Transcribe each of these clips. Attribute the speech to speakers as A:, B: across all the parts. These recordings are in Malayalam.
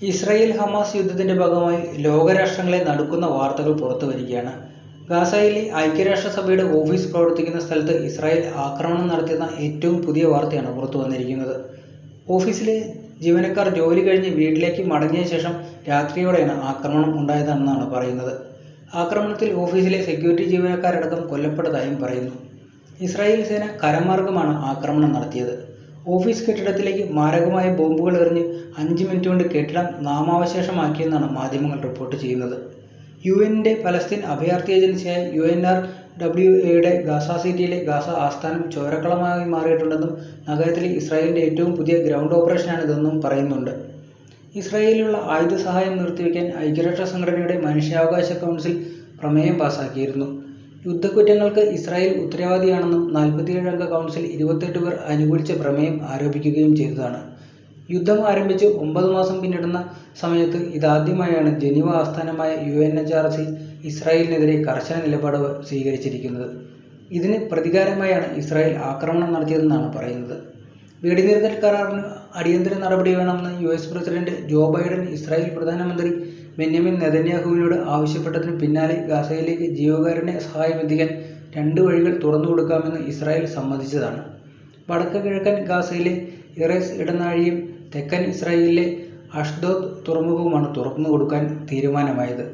A: ഇസ്രായേൽ ഹമാസ് യുദ്ധത്തിന്റെ ഭാഗമായി ലോകരാഷ്ട്രങ്ങളെ നടുക്കുന്ന വാർത്തകൾ പുറത്തു വരികയാണ് ഗാസയിലെ ഐക്യരാഷ്ട്രസഭയുടെ ഓഫീസ് പ്രവർത്തിക്കുന്ന സ്ഥലത്ത് ഇസ്രായേൽ ആക്രമണം നടത്തിയെന്ന ഏറ്റവും പുതിയ വാർത്തയാണ് പുറത്തു വന്നിരിക്കുന്നത്. ഓഫീസിലെ ജീവനക്കാർ ജോലി കഴിഞ്ഞ് വീട്ടിലേക്ക് മടങ്ങിയ ശേഷം രാത്രിയോടെയാണ് ആക്രമണം ഉണ്ടായതെന്നാണ് പറയുന്നത്. ആക്രമണത്തിൽ ഓഫീസിലെ സെക്യൂരിറ്റി ജീവനക്കാരടക്കം കൊല്ലപ്പെട്ടതായും പറയുന്നു. ഇസ്രായേൽ സേന കരമാർഗമാണ് ആക്രമണം നടത്തിയത്. ഓഫീസ് കെട്ടിടത്തിലേക്ക് മാരകമായ ബോംബുകൾ എറിഞ്ഞ് അഞ്ച് മിനിറ്റ് കൊണ്ട് കെട്ടിടം നാമാവശേഷമാക്കിയെന്നാണ് മാധ്യമങ്ങൾ റിപ്പോർട്ട് ചെയ്യുന്നത്. യു എന്റെ പലസ്തീൻ അഭയാർത്ഥി ഏജൻസിയായ യു എൻ ആർ ഡബ്ല്യു എയുടെ ഗാസ സിറ്റിയിലെ ഗാസ ആസ്ഥാനം ചോരക്കളമായി മാറിയിട്ടുണ്ടെന്നും നഗരത്തിലെ ഇസ്രായേലിന്റെ ഏറ്റവും പുതിയ ഗ്രൗണ്ട് ഓപ്പറേഷനാണിതെന്നും പറയുന്നുണ്ട്. ഇസ്രായേലിലുള്ള ആയുധ സഹായം നിർത്തിവെക്കാൻ ഐക്യരാഷ്ട്ര സംഘടനയുടെ മനുഷ്യാവകാശ കൗൺസിൽ പ്രമേയം പാസാക്കിയിരുന്നു. യുദ്ധക്കുറ്റങ്ങൾക്ക് ഇസ്രായേൽ ഉത്തരവാദിയാണെന്നും അംഗ കൗൺസിൽ ഇരുപത്തെട്ട് പേർ അനുകൂലിച്ച പ്രമേയം ആരോപിക്കുകയും ചെയ്തതാണ്. യുദ്ധം ആരംഭിച്ച് ഒമ്പത് മാസം പിന്നിടുന്ന സമയത്ത് ഇതാദ്യമായാണ് ജനീവ ആസ്ഥാനമായ U N H R C ഇസ്രായേലിനെതിരെ കർശന നിലപാട് സ്വീകരിച്ചിരിക്കുന്നത്. ഇതിന് പ്രതികാരമായാണ് ഇസ്രായേൽ ആക്രമണം നടത്തിയതെന്നാണ് പറയുന്നത്. വെടിനിർത്തൽ കരാറിന് അടിയന്തര നടപടി വേണമെന്ന് U S president Joe Biden Israel പ്രധാനമന്ത്രി ബെന്യാമിൻ നെതന്യാഹുവിനോട് ആവശ്യപ്പെട്ടതിന് പിന്നാലെ ഗാസയിലേക്ക് ജീവകാരുണ്യ സഹായം എത്തിക്കാൻ രണ്ട് വഴികൾ തുറന്നു കൊടുക്കാമെന്ന് ഇസ്രായേൽ സമ്മതിച്ചതാണ്. വടക്ക് കിഴക്കൻ ഗാസയിലെ ഇറേസ് ഇടനാഴിയും തെക്കൻ ഇസ്രായേലിലെ അഷ്ദോദ് തുറമുഖവുമാണ് തുറന്നു കൊടുക്കാൻ തീരുമാനമായത്.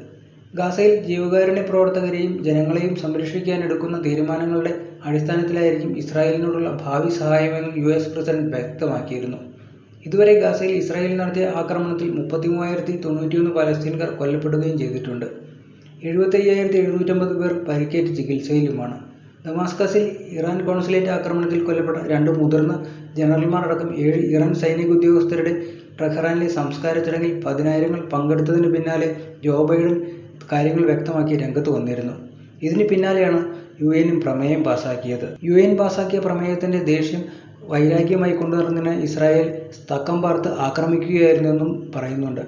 A: ഗാസയിൽ ജീവകാരുണ്യ പ്രവർത്തകരെയും ജനങ്ങളെയും സംരക്ഷിക്കാനെടുക്കുന്ന തീരുമാനങ്ങളുടെ അടിസ്ഥാനത്തിലായിരിക്കും ഇസ്രായേലിനോടുള്ള ഭാവി സഹായമെന്ന് യു എസ് പ്രസിഡന്റ് വ്യക്തമാക്കിയിരുന്നു. ഇതുവരെ ഗാസയിൽ ഇസ്രായേൽ നടത്തിയ ആക്രമണത്തിൽ മുപ്പത്തി മൂവായിരത്തി തൊണ്ണൂറ്റിയൊന്ന് പലസ്തീൻകാർ കൊല്ലപ്പെടുകയും ചെയ്തിട്ടുണ്ട്. എഴുപത്തയ്യായിരത്തി എഴുന്നൂറ്റമ്പത് പേർ പരിക്കേറ്റ് ചികിത്സയിലുമാണ്. ദമാസ്കസിൽ ഇറാൻ കോൺസുലേറ്റ് ആക്രമണത്തിൽ കൊല്ലപ്പെട്ട രണ്ട് മുതിർന്ന ജനറൽമാരടക്കം ഏഴ് ഇറാൻ സൈനിക ഉദ്യോഗസ്ഥരുടെ ടെഹ്റാനിലെ സംസ്കാര ചടങ്ങിൽ പതിനായിരങ്ങൾ പങ്കെടുത്തതിന് പിന്നാലെ ജോ ബൈഡൻ കാര്യങ്ങൾ വ്യക്തമാക്കി രംഗത്ത് വന്നിരുന്നു. ഇതിന് പിന്നാലെയാണ് യു എനും പ്രമേയം പാസാക്കിയത്. യു എൻ പാസാക്കിയ പ്രമേയത്തിന്റെ ദേഷ്യം വൈരാഗ്യമായി കൊണ്ടുനടന്നതിന് ഇസ്രായേൽ തക്കം പാർത്ത് ആക്രമിക്കുകയായിരുന്നെന്നും പറയുന്നുണ്ട്.